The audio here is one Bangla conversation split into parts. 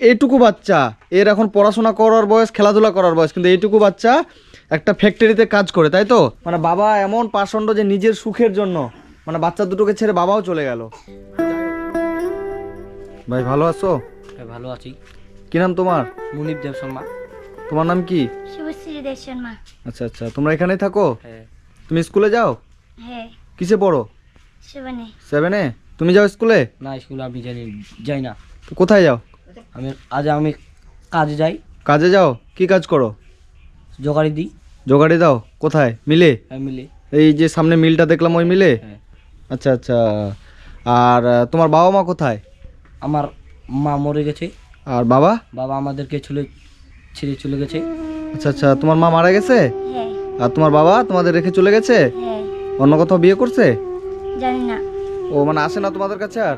এইটুকু বাচ্চা। এর এখন পড়াশোনা করার বয়স খেলাধুলা করার বয়স কিন্তু এইটুকু বাচ্চা একটা ফ্যাক্টরিতে কাজ করে তাই তো? মানে বাবা এমন পাষণ্ড যে নিজের সুখের জন্য মানে বাচ্চা দুটোকে ছেড়ে বাবাও চলে গেল। ভাই ভালো আছো? হ্যাঁ, ভালো আছি। কি নাম তোমার? মুনিপ দেব শর্মা। তোমার নাম কি? শুভশ্রী দেব শর্মা। আচ্ছা আচ্ছা তোমরা এখানেই থাকো? হ্যাঁ। তুমি স্কুলে যাও? হ্যাঁ। কিসে পড়ো? শুভনে সেভেনে? তুমি যাও স্কুলে? না স্কুল আমি জানি যাই না। তো কোথায় যাও? আমি আজ আমি কাজে যাই। কাজে যাও? কি কাজ করো? জোগাড়ি দিই। জোগাড়ি দাও? কোথায়? মিলে? মিলে। এই যে সামনে মিলটা দেখলাম ওই মিলে? হ্যাঁ। আচ্ছা আচ্ছা। আর আহ, তোমার বাবা মা কোথায়? আমার মা মরে গেছে। আর বাবা? বাবা আমাদেরকে ছেলে ছেড়ে চলে গেছে। আচ্ছা আচ্ছা। তোমার মা মারা গেছে? হ্যাঁ। আর তোমার বাবা তোমাদের রেখে চলে গেছে? হ্যাঁ। অন্য কোথাও বিয়ে করছে? জানি না। ও মানে আসে না তোমাদের কাছে আর?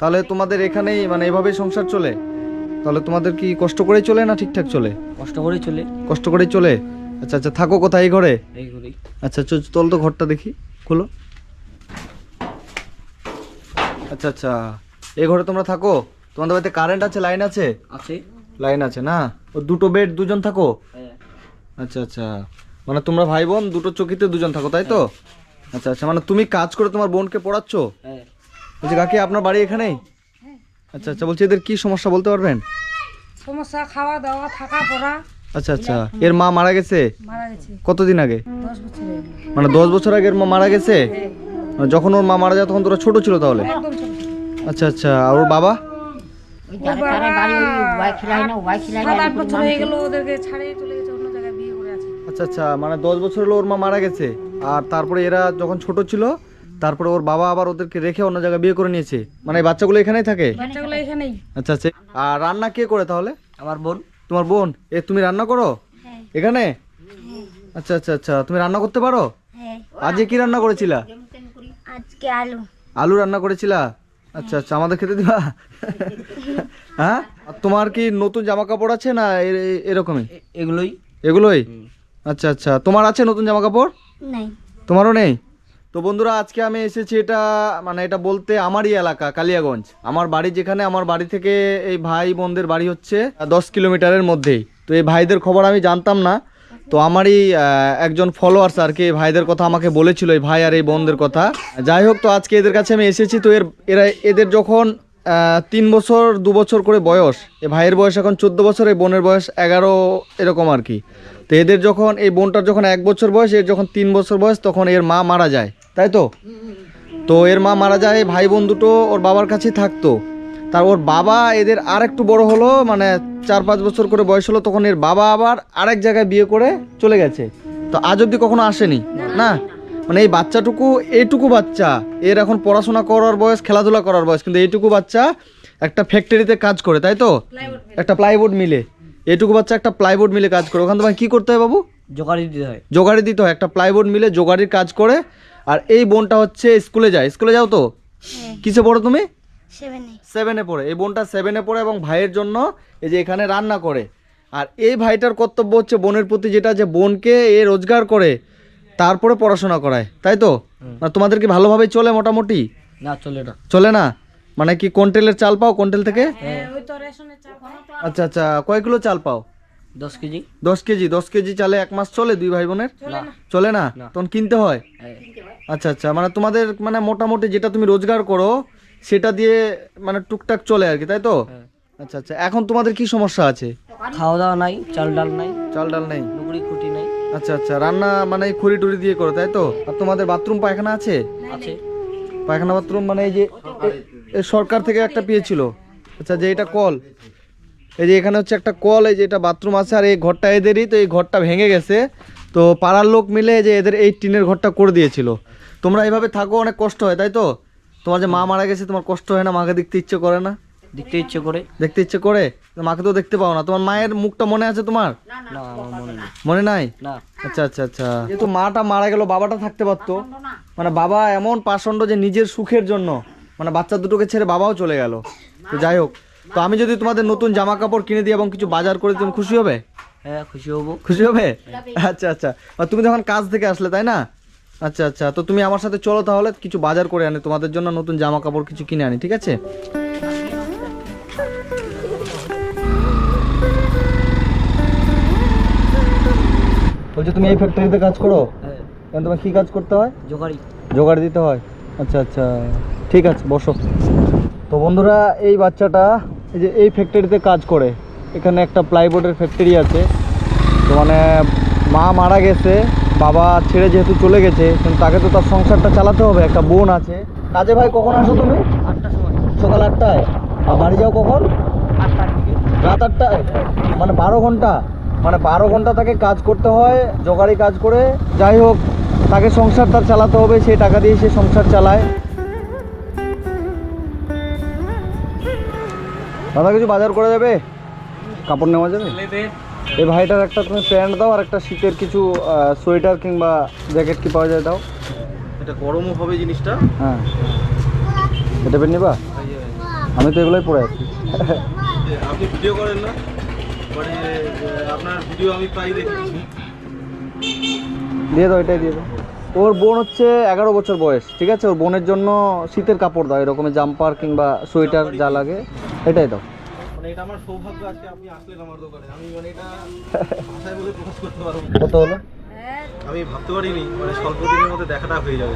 তাহলে তোমাদের এখানেই মানে এভাবেই সংসার চলে? তাহলে তোমাদের কি কষ্ট করেই চলে না ঠিকঠাক চলে? কষ্ট করে চলে। কষ্ট করেই চলে? আচ্ছা আচ্ছা থাকো কোথায় এই ঘরে? এই আচ্ছা চল তো ঘরটা দেখি খুলো। আচ্ছা আচ্ছা এই ঘরে তোমরা থাকো। তোমাদের বাড়িতে কারেন্ট আছে লাইন আছে? আছে। লাইন আছে না? ও দুটো বেড দুজন থাকো? হ্যাঁ। আচ্ছা আচ্ছা মানে তোমরা ভাই বোন দুটো চকিতে দুজন থাকো তাই তো? আচ্ছা আচ্ছা মানে তুমি কাজ করে তোমার বোনকে পড়াচ্ছ? হ্যাঁ বলছি কাকি আপনার বাড়ি এখানেই? আচ্ছা আচ্ছা বলছি এদের কি সমস্যা বলতে পারবেন? সমস্যা খাওয়া দাওয়া থাকা পড়া। আচ্ছা আচ্ছা। এর মা মারা গেছে? মারা গেছে। কতদিন আগে? হয়ে মানে দশ বছর আগে এর মা মারা গেছে? মানে যখন ওর মা মারা যায় তখন তোরা ছোট ছিল তাহলে? আচ্ছা আচ্ছা। আর ওর বাবা? সাত আট বছর হয়ে গেল ওদেরকে ছাড়িয়ে চলে গেছে অন্য জায়গায় বিয়ে করে আছে। আচ্ছা আচ্ছা। মানে দশ বছর হলো ওর মা মারা গেছে। আর তারপরে এরা যখন ছোট ছিল তারপরে ওর বাবা আবার ওদেরকে রেখে অন্য জায়গায় বিয়ে করে নিয়েছে। মানে এই বাচ্চাগুলো এখানেই থাকে? বাচ্চাগুলো এখানেই। আচ্ছা আচ্ছা। আর রান্না কে করে তাহলে? আমার বোন। তোমার বোন? এ তুমি রান্না করো? হ্যাঁ। এখানে? আচ্ছা আচ্ছা আচ্ছা। তুমি রান্না করতে পারো? হ্যাঁ। আজকে কি রান্না করেছিলা? আজকে আলু। আলু রান্না করেছিলা? আচ্ছা আচ্ছা। আমাদের খেতে দিবা? হ্যাঁ? আর তোমার কি নতুন জামা কাপড় আছে না এরকমই? এগুলোই। এগুলোই? আচ্ছা আচ্ছা। তোমার আছে নতুন জামা কাপড় নাই। তোমারও নেই? তো বন্ধুরা, আজকে আমি এসেছি এটা মানে এটা বলতে আমারই এলাকা, কালিয়াগঞ্জ। আমার বাড়ি যেখানে, আমার বাড়ি থেকে এই ভাই বোনদের বাড়ি হচ্ছে, দশ কিলোমিটারের মধ্যেই। তো এই ভাইদের খবর আমি জানতাম না। তো আমারই একজন ফলোয়ার্স আর কি ভাইদের কথা আমাকে বলেছিল, এই ভাই আর এই বোনদের কথা। যাই হোক, তো আজকে এদের কাছে আমি এসেছি, তো এর, এরা, এদের যখন তিন বছর, দু বছর করে বয়স, এই ভাইয়ের বয়স এখন চোদ্দ বছর, এই বোনের বয়স এগারো, এরকম আর কি। তো এদের যখন, এই বোনটার যখন এক বছর বয়স, এর যখন তিন বছর বয়স, তখন এর মা মারা যায়। তাই তো? তো এর মা মারা যায় ভাই বোন দুটো ওর বাবার কাছেই থাকতো। তার ওর বাবা এদের আর একটু বড় হলো মানে চার পাঁচ বছর করে বয়স হলো তখন এর বাবা আবার আরেক জায়গায় বিয়ে করে চলে গেছে। তো আজ অব্দি কখনো আসেনি না? মানে এই বাচ্চাটুকু এইটুকু বাচ্চা এর এখন পড়াশোনা করার বয়স খেলাধুলা করার বয়স কিন্তু এইটুকু বাচ্চা একটা ফ্যাক্টরিতে কাজ করে তাই তো? একটা প্লাইবোর্ড মিলে এইটুকু বাচ্চা একটা প্লাইবোর্ড মিলে কাজ করে। ওখানে তোমায় কী করতে হয় বাবু? জোগাড়ি দিতে হয়। জোগাড়ি দিতে হয়। একটা প্লাইবোর্ড মিলে জোগাড়ির কাজ করে আর এই বোনটা হচ্ছে স্কুলে যায়। স্কুলে যাও তো? হ্যাঁ। কিসে পড়ো তুমি? সেভেনে সেভেনে পড়ে। এই বোনটা সেভেনে পড়ে এবং ভাইয়ের জন্য এই যে এখানে রান্না করে। আর এই ভাইটার কর্তব্য হচ্ছে বোনের প্রতি যেটা যে বোনকে এ রোজগার করে তারপরে পড়াশোনা করায়। তাই তো? মানে তোমাদের কি ভালোভাবে চলে মোটামুটি? না চলে না। চলে না? মানে কি কোন্টেলের চাল পাও কোন্টেল থেকে? হ্যাঁ ওই তো রেশনের চাল। আচ্ছা আচ্ছা। কয় কিলো চাল পাও? দশ কেজি? দশ কেজি দশ কেজি চালে এক মাস চলে দুই ভাই বোনের চলে না? তখন কিনতে হয়? হ্যাঁ। আচ্ছা আচ্ছা মানে তোমাদের মানে মোটামুটি যেটা তুমি রোজগার করো সেটা দিয়ে মানে টুকটাক চলে আর কি তাই তো? হ্যাঁ। আচ্ছা আচ্ছা এখন তোমাদের কি সমস্যা আছে? খাওয়া দাওয়া নাই চাল ডাল নাই। চাল ডাল নেই খুঁটি নাই। আচ্ছা আচ্ছা রান্না মানে খড়ি টুড়ি দিয়ে করো তাই তো? আর তোমাদের বাথরুম পায়খানা আছে? আছে পায়খানা বাথরুম মানে এই যে সরকার থেকে একটা পেয়েছিল। আচ্ছা যে এটা কল? এই যে এখানে হচ্ছে একটা কল এই যে এটা বাথরুম আছে আর এই ঘরটা এদেরই তো এই ঘরটা ভেঙে গেছে। তো পাড়ার লোক মিলে যে এদের এই টিনের ঘরটা করে দিয়েছিল। তোমরা এইভাবে থাকো অনেক কষ্ট হয় তাই তো? তোমার যে মা মারা গেছে তোমার কষ্ট হয় না? মাকে দেখতে ইচ্ছে করে না? দেখতে ইচ্ছে করে। দেখতে ইচ্ছে করে? মাকে তো দেখতে পাও না। তোমার মায়ের মুখটা মনে আছে তোমার? মনে নাই? না। আচ্ছা আচ্ছা আচ্ছা। যেহেতু মাটা মারা গেল বাবাটা থাকতে পারতো। মানে বাবা এমন পাষণ্ড যে নিজের সুখের জন্য। মানে বাচ্চা দুটোকে ছেড়ে বাবাও চলে গেল। তো যাই হোক তো আমি যদি তোমাদের নতুন জামা কাপড় কিনে দিই এবং কিছু বাজার করে তুমি খুশি হবে? হ্যাঁ খুশি হব। খুশি হবে? হ্যাঁ। আচ্ছা আচ্ছা। আর তুমি যখন কাজ থেকে আসলে তাই না? আচ্ছা আচ্ছা। তো তুমি আমার সাথে চলো তাহলে কিছু বাজার করে আনি তোমাদের জন্য নতুন জামা কাপড় কিছু কিনে আনি ঠিক আছে? বলছো তুমি এই ফ্যাক্টরিতে কাজ করো? হ্যাঁ। তোমার কি কাজ করতে হয়? জোগাড়ি। জোগাড় দিতে হয়। আচ্ছা আচ্ছা। ঠিক আছে বসো। তো বন্ধুরা এই বাচ্চাটা এই যে এই ফ্যাক্টরিতে কাজ করে। এখানে একটা প্লাইবোর্ডের ফ্যাক্টরি আছে। তো মানে মা মারা গেছে বাবা ছেড়ে যেহেতু চলে গেছে কিন্তু তাকে তো তার সংসারটা চালাতে হবে। একটা বোন আছে। কাজে ভাই কখন আসো তুমি? আটটার সময়। সকাল আটটায়? আর বাড়ি যাও কখন? আটটার দিকে। রাত আটটায়? মানে বারো ঘণ্টা? মানে বারো ঘণ্টা তাকে কাজ করতে হয় জোগাড়ি কাজ করে। যাই হোক তাকে সংসার তার চালাতে হবে সেই টাকা দিয়ে সে সংসার চালায়। দাদা কিছু বাজার করে যাবে? কাপড় নেওয়া যাবে? এই ভাইটার একটা তুমি প্যান্ট দাও আর একটা শীতের কিছু সোয়েটার কিংবা জ্যাকেট কি পাওয়া যায় দাও এটা গরমও হবে জিনিসটা। হ্যাঁ। এটা পেন নিবা? আমি তো এগুলোই পরে আছি। আপনি ভিডিও করেন না? মানে আপনার ভিডিও আমি প্রায় দেখেছি দিয়ে দাও এটাই দিয়ে দাও। ওর বোন হচ্ছে এগারো বছর বয়স ঠিক আছে? ওর বোনের জন্য শীতের কাপড় দাও এরকমের জাম্পার কিংবা সোয়েটার যা লাগে। এটাই দাও মানে আমি মানে। কত হলো? আমি ভাবতে পারিনি মানে স্বল্প দিনের মধ্যে দেখাটা হয়ে যাবে।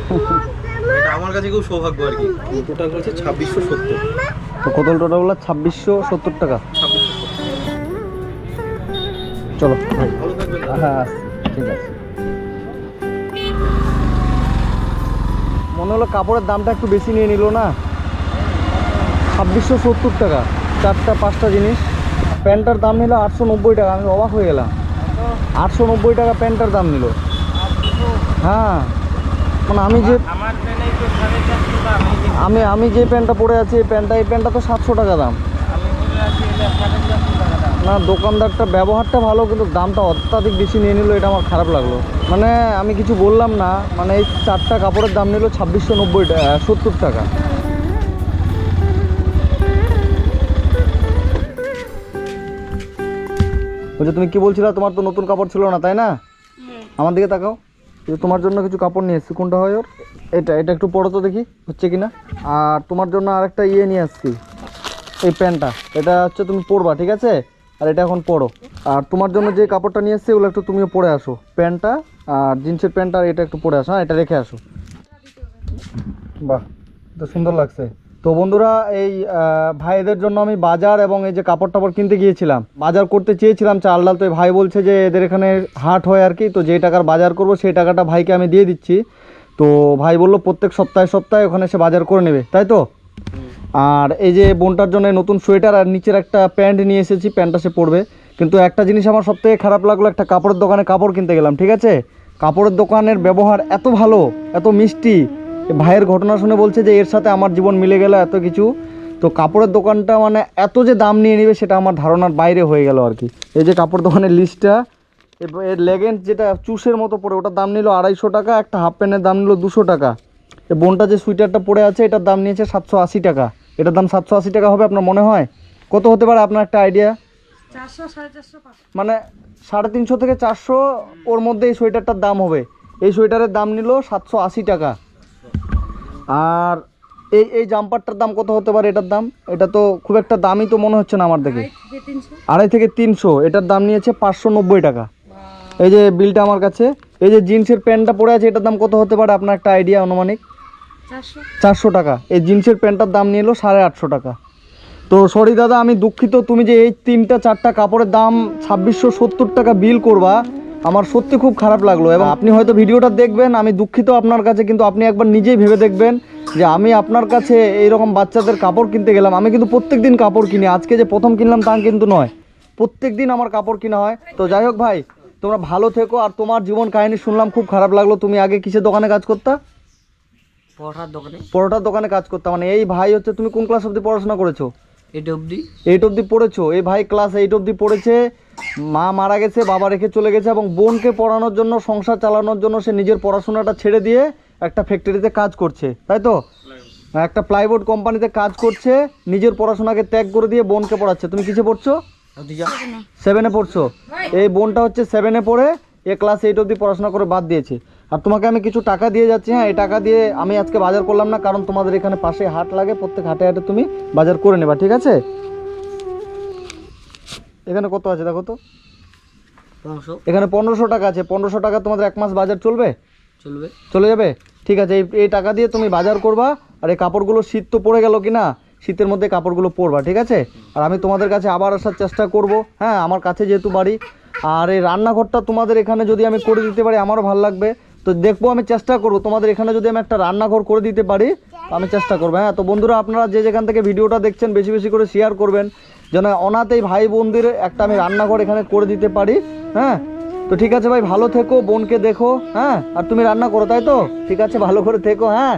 এটা আমার কাছে খুব সৌভাগ্য আর কি। টোটাল হচ্ছে ছাব্বিশশো সত্তর। তো কত হলো টোটাল ছাব্বিশশো সত্তর টাকা। চলো। হ্যাঁ ঠিক আছে। মনে হলো কাপড়ের দামটা একটু বেশি নিয়ে নিল না? ছাব্বিশশো সত্তর টাকা। চারটা, পাঁচটা জিনিস। প্যান্টটার দাম নিল আটশো নব্বই টাকা। আমি অবাক হয়ে গেলাম। আটশো নব্বই টাকা প্যান্টটার দাম নিল। হ্যাঁ। মানে আমি যে আমি আমি যে প্যান্টটা পরে আছি, এই প্যান্টটা এই প্যান্টটা তো সাতশো টাকা দাম। না, দোকানদারটা ব্যবহারটা ভালো, কিন্তু দামটা অত্যাধিক বেশি নিয়ে নিল, এটা আমার খারাপ লাগল। মানে আমি কিছু বললাম না। মানে এই চারটা কাপড়ের দাম নিল ছাব্বিশশো নব্বই সত্তর টাকা। বলছে তুমি কি বলছিলে? তোমার তো নতুন কাপড় ছিল না তাই না? হ্যাঁ আমার দিকে তাকাও। তোমার জন্য কিছু কাপড় নিয়ে এসেছি। কোনটা হয় ওর? এটা এটা একটু পরো তো দেখি হচ্ছে কি না আর তোমার জন্য আরেকটা ইয়ে নিয়ে আসছি এই প্যান্টটা। এটা হচ্ছে তুমি পরবা ঠিক আছে? আর এটা এখন পরো। আর তোমার জন্য যে কাপড়টা নিয়ে এসছি ওগুলো একটু তুমিও পরে আসো। প্যান্টটা আর জিন্সের প্যান্টটা আর এটা একটু পরে আসো। হ্যাঁ এটা রেখে আসো। বাহ তো সুন্দর লাগছে। তো বন্ধুরা, এই ভাইদের জন্য আমি বাজার এবং এই যে কাপড় টাপড় কিনতে গিয়েছিলাম। বাজার করতে চেয়েছিলাম, চাল ডাল তো ভাই বলছে যে এদের এখানে হাট হয় আর কি, তো যে টাকার বাজার করব সেই টাকাটা ভাইকে আমি দিয়ে দিচ্ছি। তো ভাই বলল, প্রত্যেক সপ্তাহে সপ্তাহে ওখানে সে বাজার করে নেবে, তাই তো? আর এই যে বোনটার জন্য নতুন সোয়েটার আর নিচের একটা প্যান্ট নিয়ে এসেছি, প্যান্টটা সে পরবে। কিন্তু একটা জিনিস আমার সবথেকে খারাপ লাগল, একটা কাপড়ের দোকানে কাপড় কিনতে গেলাম, ঠিক আছে? কাপড়ের দোকানের ব্যবহার এত ভালো, এত মিষ্টি ভাইয়ের ঘটনা শুনে বলছে যে এর সাথে আমার জীবন মিলে গেল এত কিছু। তো কাপড়ের দোকানটা মানে এত যে দাম নিয়ে নেবে সেটা আমার ধারণার বাইরে হয়ে গেল আর কি। এই যে কাপড় দোকানের লিস্টটা এর লেগেন্স যেটা চুষের মতো পড়ে ওটার দাম নিল আড়াইশো টাকা একটা হাফ প্যান্টের দাম নিল দুশো টাকা। এ বোনটা যে সুইটারটা পরে আছে এটার দাম নিয়েছে সাতশো আশি টাকা। এটার দাম সাতশো আশি টাকা হবে আপনার মনে হয়? কত হতে পারে আপনার একটা আইডিয়া মানে সাড়ে তিনশো থেকে চারশো ওর মধ্যে এই সোয়েটারটার দাম হবে। এই সোয়েটারের দাম নিল সাতশো আশি টাকা। আর এই এই জাম্পারটার দাম কত হতে পারে এটার দাম? এটা তো খুব একটা দামই তো মনে হচ্ছে না আমার দেখে। আড়াই থেকে তিনশো। এটার দাম নিয়েছে পাঁচশো নব্বই টাকা। এই যে বিলটা আমার কাছে এই যে জিন্সের প্যান্টটা পরে আছে এটার দাম কত হতে পারে আপনার একটা আইডিয়া অনুমানিক চারশো। চারশো টাকা। এই জিন্সের প্যান্টটার দাম নিয়ে এলো সাড়ে আটশো টাকা। তো সরি দাদা আমি দুঃখিত তুমি যে এই তিনটা চারটা কাপড়ের দাম ছাব্বিশশো সত্তর টাকা বিল করবা আমার সত্যি খুব খারাপ লাগল এবং আপনি হয়তো ভিডিওটা দেখবেন আমি দুঃখিত আপনার কাছে কিন্তু আপনি একবার নিজেই ভেবে দেখবেন যে আমি আপনার কাছে এইরকম বাচ্চাদের কাপড় কিনতে গেলাম। আমি কিন্তু প্রত্যেক দিন কাপড় কিনি আজকে যে প্রথম কিনলাম তা কিন্তু নয়। প্রত্যেক দিন আমার কাপড় কিনা হয়। তো যাই হোক ভাই তোমরা ভালো থেকো আর তোমার জীবন কাহিনী শুনলাম খুব খারাপ লাগল। তুমি আগে কিসের দোকানে কাজ করতা? পড়ার দোকানে। পরোটার দোকানে কাজ করতাম মানে এই ভাই হচ্ছে তুমি কোন ক্লাস অবধি পড়াশোনা করেছ? অবধি? এইট অবধি পড়েছো? এই ভাই ক্লাস এইট অবধি পড়েছে। মা মারা গেছে বাবা রেখে চলে গেছে এবং বোনকে পড়ানোর জন্য সংসার চালানোর জন্য সে নিজের পড়াশোনাটা ছেড়ে দিয়ে একটা ফ্যাক্টরিতে কাজ করছে তাই তো? একটা প্লাইবোর্ড কোম্পানিতে কাজ করছে নিজের পড়াশোনাকে ত্যাগ করে দিয়ে বোনকে পড়াচ্ছে। তুমি কিসে পড়ছো? সেভেনে পড়ছো। এই বোনটা হচ্ছে সেভেনে পড়ে এ ক্লাস এইট অবধি পড়াশোনা করে বাদ দিয়েছে। আর তোমাকে আমি কিছু টাকা দিয়ে যাচ্ছি হ্যাঁ এই টাকা দিয়ে আমি আজকে বাজার করলাম না কারণ তোমাদের এখানে পাশে হাট লাগে প্রত্যেক হাটে হাটে তুমি বাজার করে নেবা ঠিক আছে? এখানে কত আছে দেখো তো? এখানে পনেরোশো টাকা আছে পনেরোশো টাকা তোমাদের এক মাস বাজার চলবে? চলবে। চলে যাবে? ঠিক আছে এই এই টাকা দিয়ে তুমি বাজার করবা আর এই কাপড়গুলো শীত তো পড়ে গেল কি না শীতের মধ্যে কাপড়গুলো পরবা ঠিক আছে? আর আমি তোমাদের কাছে আবার আসার চেষ্টা করব হ্যাঁ আমার কাছে যেহেতু বাড়ি আর এই রান্নাঘরটা তোমাদের এখানে যদি আমি করে দিতে পারি আমারও ভালো লাগবে। তো দেখব আমি চেষ্টা করব। তোমাদের এখানে যদি আমি একটা রান্নাঘর করে দিতে পারি আমি চেষ্টা করব। হ্যাঁ তো বন্ধুরা আপনারা যে যেখান থেকে ভিডিওটা দেখছেন বেশি বেশি করে শেয়ার করবেন। যেন অনাথ এই ভাই বোনদের একটা আমি রান্নাঘর এখানে করে দিতে পারি। হ্যাঁ তো ঠিক আছে ভাই ভালো থেকো বোনকে দেখো। হ্যাঁ আর তুমি রান্না করো তাই তো? ঠিক আছে ভালো করে থেকো হ্যাঁ।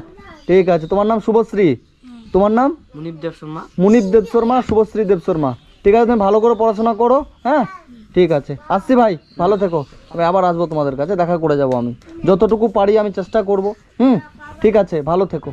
ঠিক আছে তোমার নাম শুভশ্রী? তোমার নাম? মুনিপ দেব শর্মা। মুনিপ দেব শর্মা শুভশ্রী দেব শর্মা। ঠিক আছে তুমি ভালো করে পড়াশোনা করো হ্যাঁ। ঠিক আছে। আসছি ভাই, ভালো থেকো। আমি আবার আসব তোমাদের কাছে, দেখা করে যাব আমি। যতটুকু পারি আমি চেষ্টা করব। হুম, ঠিক আছে, ভালো থেকো।